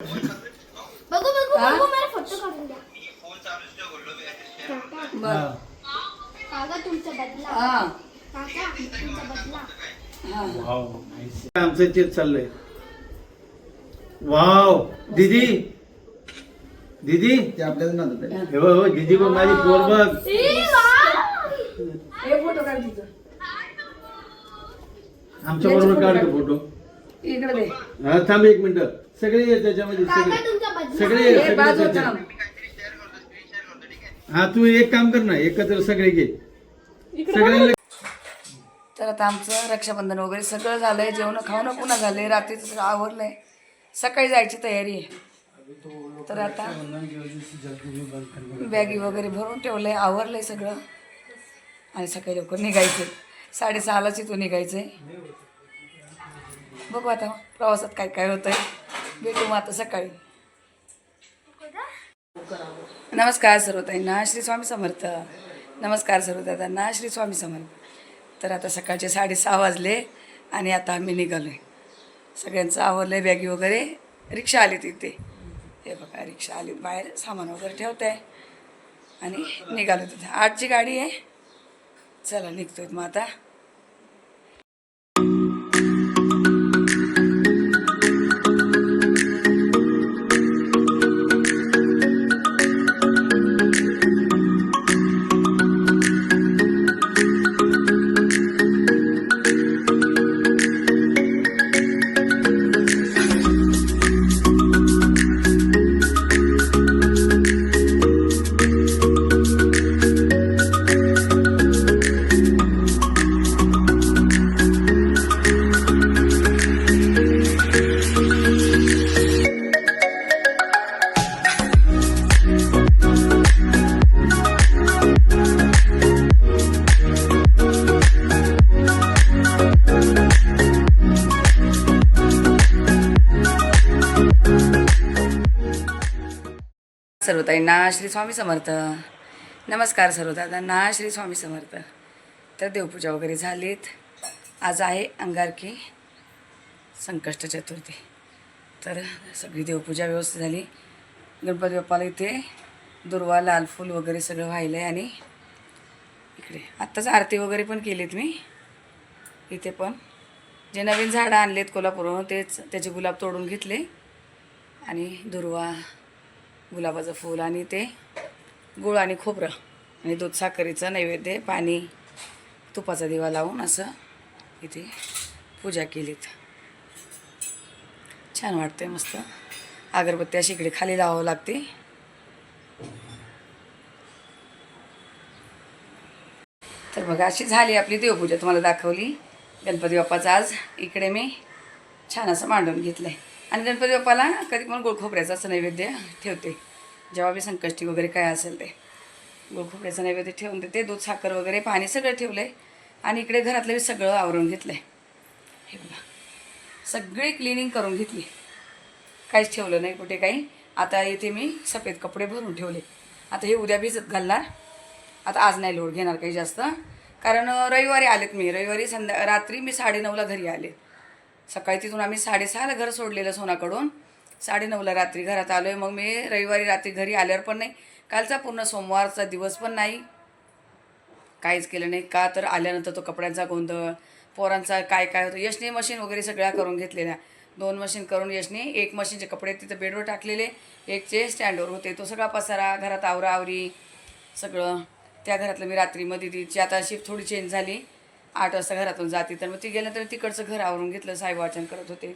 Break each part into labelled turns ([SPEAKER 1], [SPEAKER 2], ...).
[SPEAKER 1] बघू बघू? बघू मला फोटो काढून द्या. काका
[SPEAKER 2] बर
[SPEAKER 1] काका तुमचा बदला.
[SPEAKER 2] हा.
[SPEAKER 1] काका तुमचा बदला.
[SPEAKER 2] हा.
[SPEAKER 3] वाव आमचं तेच चाललंय. वाव दीदी. दीदी.
[SPEAKER 4] ते नादात आहे.
[SPEAKER 3] हे बघ, हो, दीदी पण माझी पोर बघ!
[SPEAKER 2] हे फोटो काढ
[SPEAKER 3] आमच्या बरोबर काढ का फोटो
[SPEAKER 2] इकडे दे.
[SPEAKER 3] हा थांब एक मिनिट. सगळे त्याच्यामध्ये
[SPEAKER 1] काका
[SPEAKER 3] सगळे. सगळे
[SPEAKER 2] हे
[SPEAKER 3] सगळे त्याच्यात. हा तू एक काम कर ना एकत्र सगळे घे. सगळ्यांना
[SPEAKER 2] तर आता आमचं रक्षाबंधन वगैरे सगळं झालंय जेवण खावणं पुन्हा झालंय रात्रीचं सगळं आवरलंय. सकाळी जायची तयारी आहे. तर आता बॅगी वगैरे भरून ठेवलंय आवरलंय सगळं. आणि सकाळी लवकर निघायचं. साडेसहालाच इथून निघायचंय. बघू आता प्रवासात काय काय होतंय. भेटू मग आता सकाळी. नमस्कार सर्वताईंना श्री स्वामी समर्थ. नमस्कार सर्वदादांना श्री स्वामी समर्थ. तर आता सकाळचे साडेसहा वाजले आणि आता आम्ही निघालो आहे सगळ्यांचं आवरलं बॅगी वगैरे. रिक्षा आली तिथे हे बघा रिक्षा आली बाहेर. सामान वगैरे ठेवत आहे आणि निघालो तिथे. आठची गाडी आहे. चला निघतोय मग आता. सर्वताईंना श्री स्वामी समर्थ. नमस्कार सर्वदादांना श्री स्वामी समर्थ. तर देवपूजा वगैरे झालीत. आज आहे अंगारकी संकष्ट चतुर्थी. तर सगळी देवपूजा व्यवस्थित झाली. गणपती बाप्पाला इथे दुर्वा लाल फूल वगैरे सगळं व्हायलं आहे आणि इकडे आत्ताच आरती वगैरे पण केलीत मी. इथे पण जे नवीन झाडं आणलेत कोल्हापूरहून तेच त्याचे गुलाब तोडून घेतले. आणि दुर्वा गुलाबाचं फूल आणि ते गुळ आणि खोबरं आणि दूध साखरेचं नैवेद्य पाणी तुपाचा दिवा लावून असं इथे पूजा केलीत. छान वाटते मस्त. अगरबत्ती अशी इकडे खाली लावावं लागते. तर बघा अशी झाली आपली देवपूजा. तुम्हाला दाखवली. गणपती बाप्पाचं आज इकडे मी छान असं मांडून घेतलं आहे आणि गणपती बाप्पाला कधी पण गोळखोबऱ्याचं असं नैवेद्य ठेवते. जेव्हा बी संकष्टी वगैरे काय असेल ते. गोळखोपऱ्याचं नैवेद्य ठेवून देते दूध साखर वगैरे पाणी सगळं ठेवलं आहे आणि इकडे घरातलं बी सगळं आवरून घेतलं आहे हे बघा. सगळी क्लिनिंग करून घेतली. काहीच ठेवलं नाही कुठे काही. आता इथे मी सफेद कपडे भरून ठेवले. आता हे उद्या भिजत घालणार. आता आज नाही लोड घेणार काही जास्त. कारण रविवारी आलेत मी. रविवारी संध्या रात्री मी साडेनऊला घरी आले. सकाळी तिथून आम्ही साडेसहाला घर सोडलेलं सोनाकडून. साडेनऊला रात्री घरात आलो आहे मग मी रविवारी रात्री घरी आल्यावर पण नाही. कालचा पूर्ण सोमवारचा दिवस पण नाही. काहीच केलं नाही. का तर आल्यानंतर तो कपड्यांचा गोंधळ पोरांचा काय काय होतं. यशने मशीन वगैरे सगळ्या करून घेतलेल्या. दोन मशीन करून यशने एक मशीनचे कपडे तिथं बेडवर टाकलेले. एकचे स्टँडवर होते. तो सगळा पसारा घरात आवरा आवरी सगळं. त्या घरातलं मी रात्रीमध्ये तिची आता शिफ्ट थोडी चेंज झाली. आठ वाजता घरातून जाते. तर मग ती गेल्यानंतर तिकडचं घर आवरून घेतलं साहेब वाचन करत होते.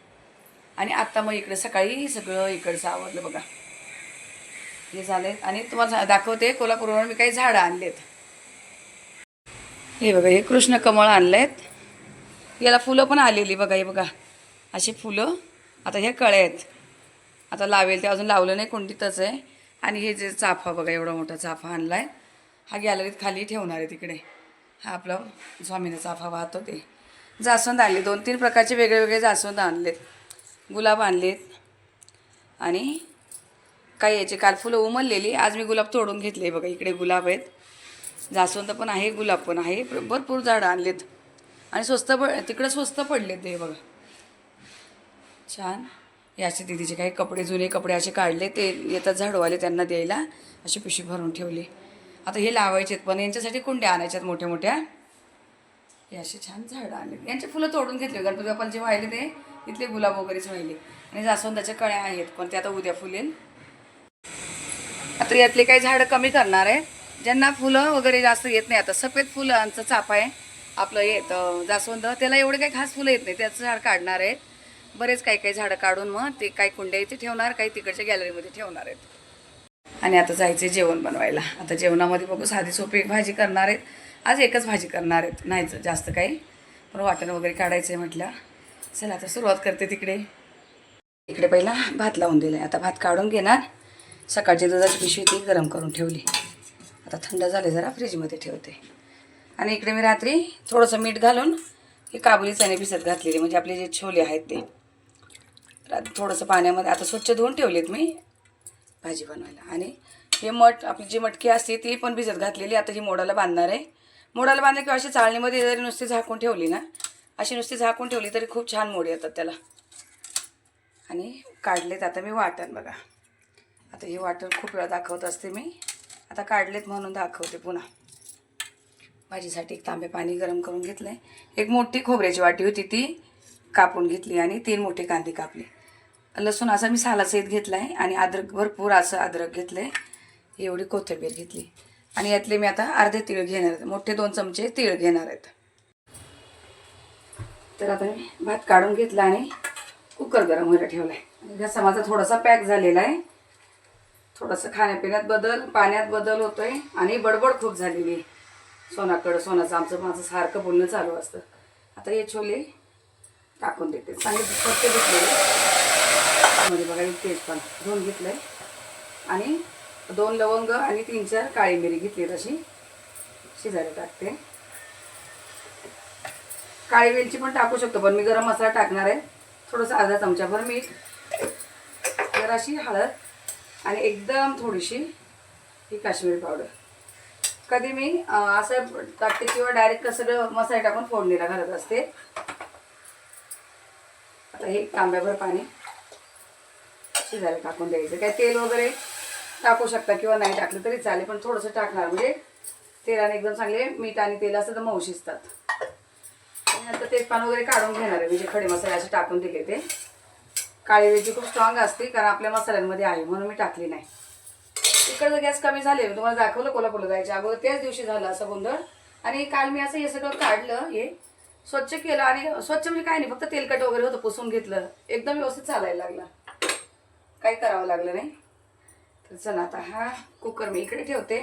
[SPEAKER 2] आणि आत्ता मग इकडे सकाळी सगळं इकडचं आवडलं बघा. हे झाले आणि तुम्हाला दाखवते कोल्हापूरवरून मी काही झाडं आणलेत. हे बघा हे कृष्ण कमळ आणलेत. याला फुलं पण आलेली बघा हे बघा. अशी फुलं. आता ह्या कळ्या आहेत. आता लावेल ते अजून लावलं नाही कोणतीतच आहे. आणि हे जे चाफा बघा एवढा मोठा चाफा आणला आहे हा गॅलरीत खाली ठेवणार आहे तिकडे. हा आपला स्वामीने चाफा वाहतो ते. जास्वंद आणले. दोन तीन प्रकारचे वेगळे वेगळे जास्वंद आणलेत. गुलाब आणलेत. आणि काही याचे काल फुलं उमललेली. आज मी गुलाब तोडून घेतले. बघा इकडे गुलाब आहेत. जास्वंद पण आहे गुलाब पण आहे. भरपूर झाडं आणलेत. आणि स्वस्त प तिकडं स्वस्त पडलेत हे बघा. छान. हे असे दिदीचे काही कपडे जुने कपडे असे काढले. ते येतात झाडवाले त्यांना द्यायला. अशी पिशवी भरून ठेवली. आता हे लावायचे पण यांच्यासाठी कुंड्या आणायच्यात मोठ्या मोठ्या. हे असे छान झाडं आले यांचे फुलं तोडून घेतले गणपती बाप्पाला जे व्हायले ते इथले गुलाब वगैरेच व्हायले. आणि जास्वंदाच्या कळ्या आहेत पण ते आता उद्या फुलेल. आता यातले काही झाडं कमी करणार आहे. ज्यांना फुलं वगैरे जास्त येत नाही आता सफेद फुलांचं चाप आहे. आपलं येत जास्वंद त्याला एवढे काही खास फुलं येत नाही. त्याचं झाड काढणार आहेत. बरेच काही काही झाडं काढून मग ते काही कुंड्या इथे ठेवणार काही तिकडच्या गॅलरीमध्ये ठेवणार आहेत. आणि आता जायचे जेवण बनवायला. आता जेवणामध्ये बघू साधी सोपी एक भाजी करणार आहेत. आज एकच भाजी करणार आहेत. नाही जास्त काही. पण वाटण वगैरे काढायचं आहे म्हटलं. चला आता सुरुवात करते तिकडे. इकडे पहिला भात लावून दिला आहे आता भात काढून घेणार. सकाळची दुधाची पिशवी ती गरम करून ठेवली. आता थंड झाले जरा फ्रीजमध्ये ठेवते. आणि इकडे मी रात्री थोडंसं मीठ घालून हे काबुली चणे भिसत घातलेले. म्हणजे आपले जे छोले आहेत ते. थोडंसं पाण्यामध्ये आता स्वच्छ धुवून ठेवलेत मी. भाजी बनवायला. आणि हे मठ आपली जी मटकी असते ती पण भिजत घातलेली. आता ही मोडाला बांधणार आहे. मोडाला बांधले किंवा अशी चाळणीमध्ये जरी नुसती झाकून ठेवली ना अशी नुसती झाकून ठेवली तरी खूप छान मोड येतात त्याला. आणि काढलेत आता मी वाटण बघा. आता हे वाटण खूप वेळा दाखवत असते मी. आता काढलेत म्हणून दाखवते पुन्हा. भाजीसाठी एक तांबे पाणी गरम करून घेतलं आहे एक मोठी खोबऱ्याची वाटी होती ती कापून घेतली आणि तीन मोठे कांदे कापले. लसूण असा मी सालासहित घेतला आहे आणि अद्रक भरपूर असं अद्रक घेतलं आहे एवढी कोथिंबीर घेतली. आणि यातले मी आता अर्धे तीळ घेणार आहेत मोठे दोन चमचे तीळ घेणार आहेत. तर आता मी भात काढून घेतला आणि कुकर गरम व्हायला ठेवला आहे घसा माझा थोडासा पॅक झालेला आहे. थोडंसं खाण्यापिण्यात बदल पाण्यात बदल होतो आहे आणि बडबड खूप झालेली आहे. सोनाकडं सोनाचं आमचं माझं सारखं बोलणं चालू असतं. आता हे छोले टाकून देते. सांगितलं पत्ते घेतलेले. मिक्समध्ये बघा एक तेजपान धुवून घेतलं आहे आणि दोन लवंग आणि तीन चार काळी मिरी घेतली तशी शिजायला टाकते. काळी वेलची पण टाकू शकतो पण मी गरम मसाला टाकणार आहे. थोडंसं अर्धा चमचाभर मीठ जराशी हळद आणि एकदम थोडीशी ही काश्मीरी पावडर. कधी मी असं टाकते किंवा डायरेक्ट कसं मसाले टाकून फोडणीला घालत असते. आता हे तांब्याभर पाणी. शिजायला टाकून द्यायचं. काय तेल वगैरे टाकू शकता किंवा नाही टाकलं तरी चालेल पण थोडंसं टाकणार. म्हणजे तेलाने एकदम चांगले मीठ आणि तेल असं तर मऊ शिजतात आणि आता तेजपान वगैरे काढून घेणार आहे. म्हणजे खडे मसाले असे टाकून दिले ते. काळी वेलची खूप स्ट्रॉंग असते कारण आपल्या मसाल्यांमध्ये आहे म्हणून मी टाकली नाही. इकडचं गॅस कमी झाले मी तुम्हाला दाखवलं कोल्हापूरला जायच्या अगोदर. त्याच दिवशी झालं असं गोंधळ. आणि काल मी असं हे सगळं काढलं हे स्वच्छ केलं आणि स्वच्छ म्हणजे काय नाही फक्त तेलकट वगैरे होतं पुसून घेतलं. एकदम व्यवस्थित चालायला लागला. काही करावं लागलं नाही. तर चला आता हा कुकर मी इकडे ठेवते.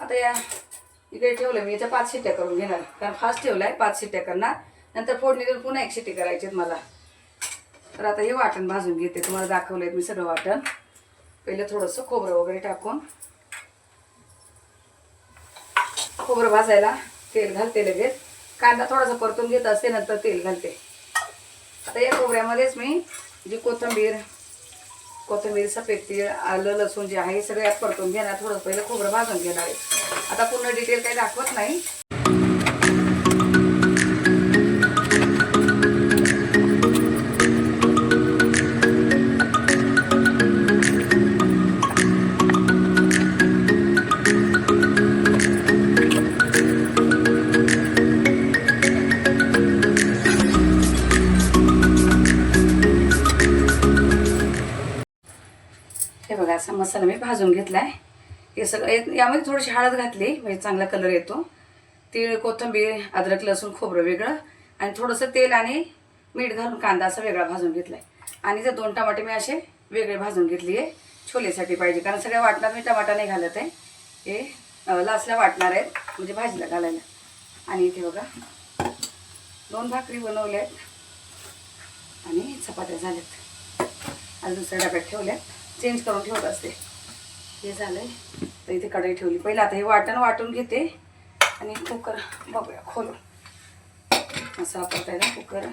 [SPEAKER 2] आता या इकडे ठेवलं मी याच्या पाच शिट्ट्या करून घेणार. कारण फास्ट ठेवलाय पाच शिट्ट्या करणार. नंतर फोडणी देऊन पुन्हा एक शिट्टी करायची आहेत मला. तर आता हे वाटण भाजून घेते. तुम्हाला दाखवलंय मी सगळं वाटण. पहिलं थोडंसं खोबरं वगैरे टाकून. खोबरं भाजायला तेल घालते लगेच. कांदा थोडासा परतून घेत असते नंतर तेल घालते. आता या खोबऱ्यामध्येच मी जी कोथिंबीर कोथिंबीर सफेद तीळ आलं लसूण जे आहे सगळ्यात परतून घेणार. थोडं पहिलं खोबरं भाजून घेणार आहे. आता पूर्ण डिटेल काही दाखवत नाही. असा मसाला मी भाजून घेतला आहे हे सगळं यामध्ये थोडीशी हळद घातली म्हणजे चांगला कलर येतो. तीळ कोथिंबीर अद्रक लसूण खोबरं वेगळं. आणि थोडंसं तेल आणि मीठ घालून कांदा असा वेगळा भाजून घेतला आहे आणि जर दोन टमाटे मी असे वेगळे भाजून घेतली आहे. छोलेसाठी पाहिजे कारण सगळ्या वाटणार मी टमाटा नाही घालत आहे. हे अं, लास्टला वाटणार आहेत म्हणजे भाजीला घालायला. आणि इथे बघा दोन भाकरी बनवल्या आहेत आणि चपात्या झाल्यात. आज दुसऱ्या डब्यात ठेवल्यात. चेंज करून ठेवत असते. हे झालं आहे तर इथे कढई ठेवली. पहिलं आता हे वाटण वाटून घेते आणि कुकर बघूया खोलून. असं वापरता कुकर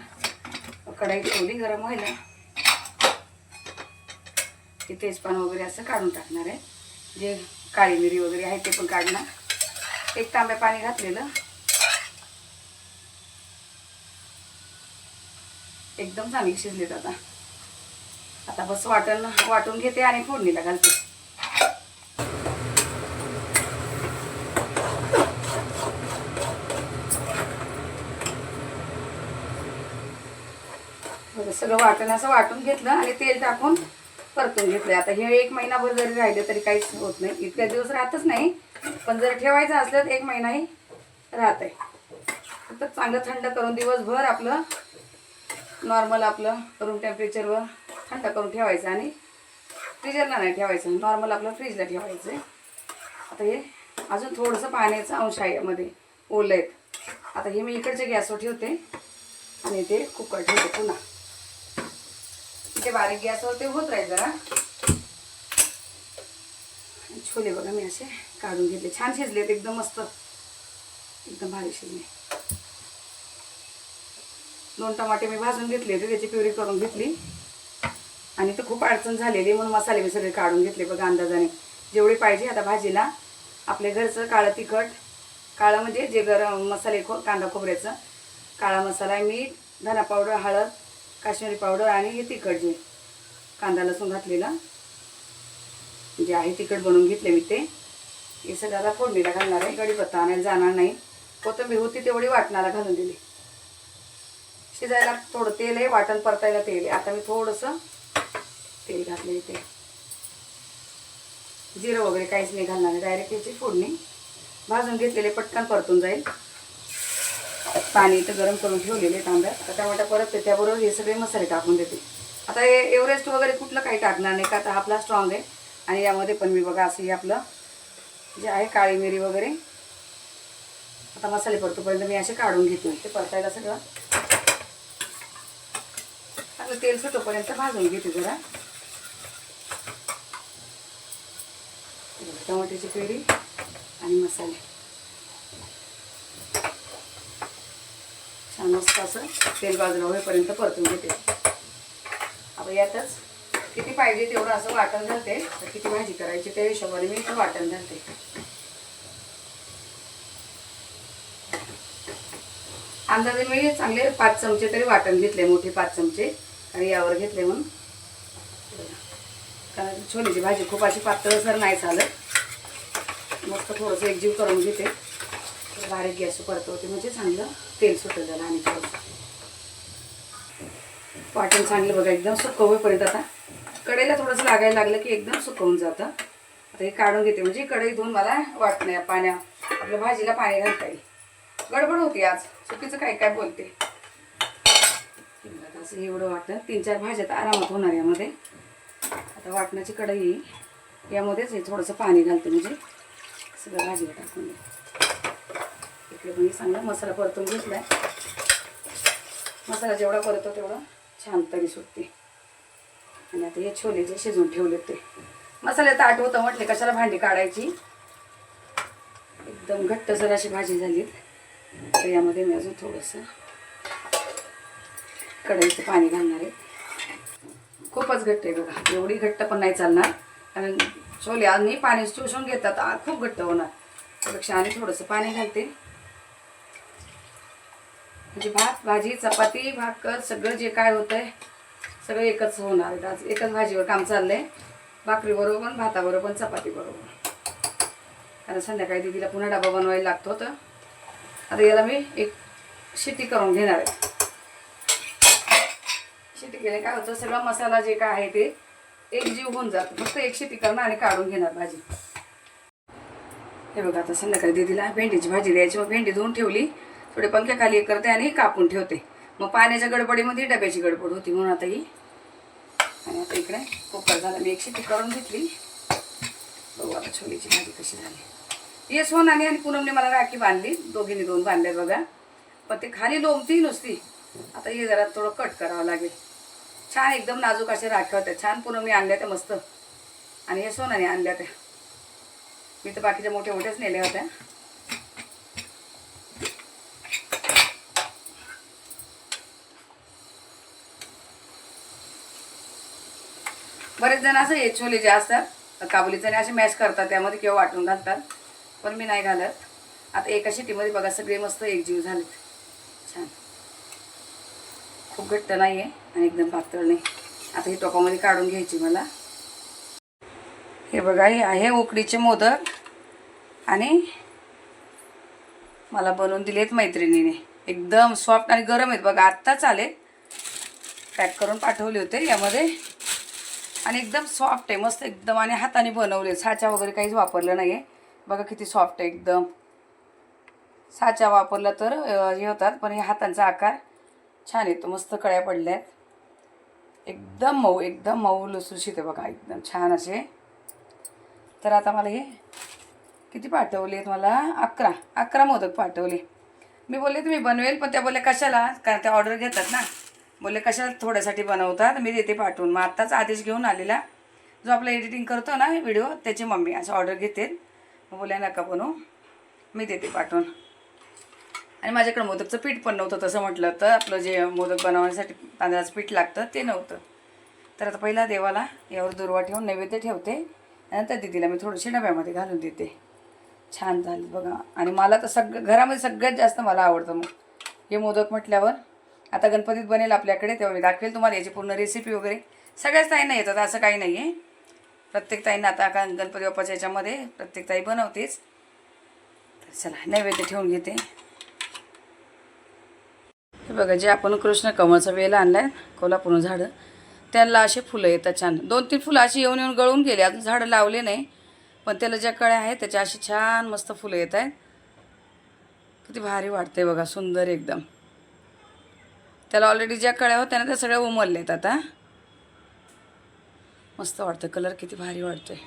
[SPEAKER 2] कढाई ठेवली गरम व्हायला. ते तेजपान वगैरे असं काढून टाकणार आहे. जे काळी मिरी वगैरे आहे ते पण काढणार. एक तांब्या पाणी घातलेलं. एकदम चांगली शिजलेत आता. आता बस वाटण वाटून घेते आणि फोडणीला घालते. सगळं वाटण असं वाटून घेतलं आणि तेल टाकून परतून घेतलं आता हे एक महिनाभर जरी राहिलं तरी काहीच होत नाही. इतक्या दिवस राहतच नाही पण जर ठेवायचं असलं तर एक महिनाही राहत आहे फक्त चांगलं थंड करून दिवसभर आपलं नॉर्मल आपलं रूम टेम्परेचरवर थंड करून ठेवायचं आणि फ्रीजरला नाही ठेवायचं. नॉर्मल आपलं फ्रीजला ठेवायचं आहे. आता हे अजून थोडंसं पाण्याचा अंश आहे यामध्ये. ओलं आहेत. आता हे मी इकडच्या गॅसवर ठेवते. आणि ते कुकर ठेवते पुन्हा. इथे बारीक गॅसवर ते होत राहील जरा. छोले बघा मी असे काढून घेतले. छान शिजलेत एकदम मस्त. एकदम भारी शिजले. दोन टमाटे मी भाजून घेतले होते त्याची प्युरी करून घेतली. आणि ते खूप अडचण झालेली म्हणून मसाले मी सगळे काढून घेतले बघा अंदाजाने. जेवढी पाहिजे आता भाजीला. आपल्या घरचं काळं तिखट काळं म्हणजे जे गरम मसाले खो कांदा खोबऱ्याचं. काळा मसाला मीठ धना पावडर हळद काश्मीरी पावडर आणि हे तिखट जे कांदा लसूण घातलेलं. जे आहे तिखट बनवून घेतले मी ते. हे सगळं आता फोडणीला घालणार आहे. गडीपत्ता आणायला जाणार नाही. कोथंबीर होती तेवढी वाटणाला घालून दिली. शिजायला थोडं तेल आहे वाटण परतायला तेल आहे. आता मी थोडंसं तेल घातलं इथे जिरं वगैरे काहीच नाही घालणार डायरेक्ट याची फोडणी. भाजून घेतलेले पटकन परतून जाईल. पाणी इथं गरम करून ठेवलेले तांब्यात आता टमाटा परत ते त्याबरोबर हे सगळे मसाले टाकून देते. आता हे एव्हरेस्ट वगैरे कुठलं काही टाकणार नाही का? आता आपला स्ट्रॉंग आहे. आणि यामध्ये पण मी बघा असं हे आपलं जे आहे काळी मिरी वगैरे. आता मसाले परतोपर्यंत मी असे काढून घेतो. ते परतायला सगळं. आता तेल सुटोपर्यंत भाजून घेते जरा. टमाट्याची प्युरी आणि मसाले. छान मस्त असं तेल बाजूला होईपर्यंत परतून घेते. आता यातच किती पाहिजे तेवढं असं वाटण घालते. तर किती भाजी करायची त्या हिशोबाने मी इथं वाटण घालते. अंदाजे मी चांगले पाच चमचे तरी वाटण घेतले मोठे पाच चमचे. आणि यावर घेतले म्हणून कारण छोलेची भाजी खूप अशी पातळसर नाही चालत मस्त थोडंसं एकजीव करून घेते. बारीक गॅस परतवते म्हणजे चांगलं तेल सुटलं त्याला आणि थोडंसं. वाटण चांगलं बघा एकदम सुकं होईपर्यंत आता. कढईला थोडंसं लागायला लागलं की एकदम सुकवून जातं. आता हे काढून घेते म्हणजे कढई धुवून मला वाट नाही पाण्या आपल्या भाजीला पाणी घालता येईल. गडबड होती आज चुकीचं काय काय बोलते. असं एवढं वाटतं तीन चार भाज्या तर आरामात होणार यामध्ये. आता वाटणाची कढई यामध्येच हे थोडंसं पाणी घालते म्हणजे सगळं भाजीला टाकून इकडे पण चांगला मसाला परतून घेतला मसाला जेवढा परतो तेवढा छान तरी सुटते. आणि आता हे छोले जे शिजवून ठेवले ते. मसाले तर आठवतं म्हटले कशाला भांडी काढायची? एकदम घट्ट जर अशी भाजी झाली तर यामध्ये मी अजून थोडंसं कढईचं पाणी घालणार आहे. खूपच घट्ट आहे बघा. एवढी घट्ट पण नाही चालणार. कारण छोले आणि पाणी शोषून घेतात खूप घट्ट होणार. त्यापेक्षा आणि थोडंसं पाणी घालते. म्हणजे भात भाजी चपाती भाकर सगळं जे काय होतंय सगळं एकच होणार. आज एकच भाजीवर काम चाललंय. भाकरीबरोबर पण भाताबरोबर पण चपातीबरोबर कारण संध्याकाळी दिदीला पुन्हा डबा बनवायला लागतो तर आता याला मी एक शेती करून घेणार आहे. शिटी केले काय होतं सगळा मसाला जे काय आहे ते एक जीव होऊन जातो. फक्त एक शिटी करणं आणि काढून घेणार भाजी. हे बघा आता संध्याकाळी दिदीला भेंडीची भाजी द्यायची. मग भेंडी धुवून ठेवली. थोडे पंख्याखाली एक करते आणि कापून ठेवते. मग पाण्याच्या गडबडीमध्ये डब्याची गडबड होती म्हणून आता ही. आणि आता इकडे कुकर झाला. मी एक शिटी करून घेतली. बघू आता छोलीची भाजी कशी झाली. ये सोनाने हो आणि पूनमने मला राखी बांधली. दोघींनी दोन बांधल्या बघा. पण ते खाली लोंबती नुसती. आता हे जरा थोडं कट करावं लागेल. छान एकदम नाजूक असे राख्या होत्या छान पूर्ण मी आणल्या त्या मस्त. आणि हे सोनाने आणल्या त्या मी तर बाकीच्या मोठ्या मोठ्याच नेल्या होत्या. बरेच जण असं हे छोले जे असतात काबुली चणे असे मॅश करतात त्यामध्ये किंवा वाटून घालतात. पण मी नाही घालत. आता एका शिटीमध्ये बघा सगळे मस्त एकजीव झालेत. छान. खूप घट्ट नाही आहे आणि एकदम पातळ नाही. आता ही टोकामध्ये काढून घ्यायची मला. हे बघा हे आहे उकडीचे मोदक. आणि मला बनवून दिलेत मैत्रिणीने. एकदम सॉफ्ट आणि गरम आहेत. बघा आत्ताच आले पॅक करून पाठवले होते यामध्ये. आणि एकदम सॉफ्ट आहे. मस्त एकदम. आणि हाताने बनवले. साचा वगैरे काहीच वापरलं नाही आहे बघा किती सॉफ्ट आहे एकदम. साचा वापरला तर हे होतात. पण हे हातांचा आकार छान येतो मस्त कळ्या पडल्या आहेत एकदम मऊ एकदम मऊ लसूस येते बघा एकदम छान असे. तर आता मला हे किती पाठवले मला? अकरा अकरा मोदक पाठवले. मी बोलले तुम्ही बनवेल पण त्या बोलल्या कशाला? कारण त्या ऑर्डर घेतात ना. बोलले कशाला थोड्यासाठी बनवतात? मी देते पाठवून. मग आत्ताच आदेश घेऊन आलेला. जो आपला एडिटिंग करतो ना व्हिडिओ त्याची मम्मी असं ऑर्डर घेते. मग बोलल्या नका बनवू. मी देते पाठवून. आणि माझ्याकडे मोदकचं पीठ पण नव्हतं तसं म्हटलं तर आपलं जे मोदक बनवण्यासाठी तांदळाचं पीठ लागतं ते नव्हतं. तर आता पहिला देवाला यावर दुर्वा ठेवून नैवेद्य ठेवते. नंतर दिदीला मी थोडीशी डब्यामध्ये घालून देते. छान झाली बघा. आणि मला तर सगळं घरामध्ये सगळ्यात जास्त मला आवडतं मग. हे मोदक म्हटल्यावर आता गणपतीत बनेल आपल्याकडे तेव्हा मी दाखवेल तुम्हाला याची पूर्ण रेसिपी वगैरे. सगळ्याच ताईंना येतात असं काही नाही आहे प्रत्येक ताईंना आता का गणपती बाप्पाच्या याच्यामध्ये प्रत्येक ताई बनवतेच. तर चला नैवेद्य ठेवून घेते. बघा जे आपण कृष्ण कमळचा वेल आहे कोल्हापूर झाडं त्याला असे फुलं येतात छान. दोन तीन फुलं अशी येऊन येऊन गळून गेली. अजून झाडं लावले नाही पण त्याला ज्या कळ्या आहेत त्याच्या अशी छान मस्त फुलं येत आहेत. किती भारी वाटते बघा सुंदर एकदम. त्याला ऑलरेडी ज्या कळ्या होत्या ना त्या सगळ्या उमरल्या आहेत आता. मस्त वाटतं कलर किती भारी वाटतोय.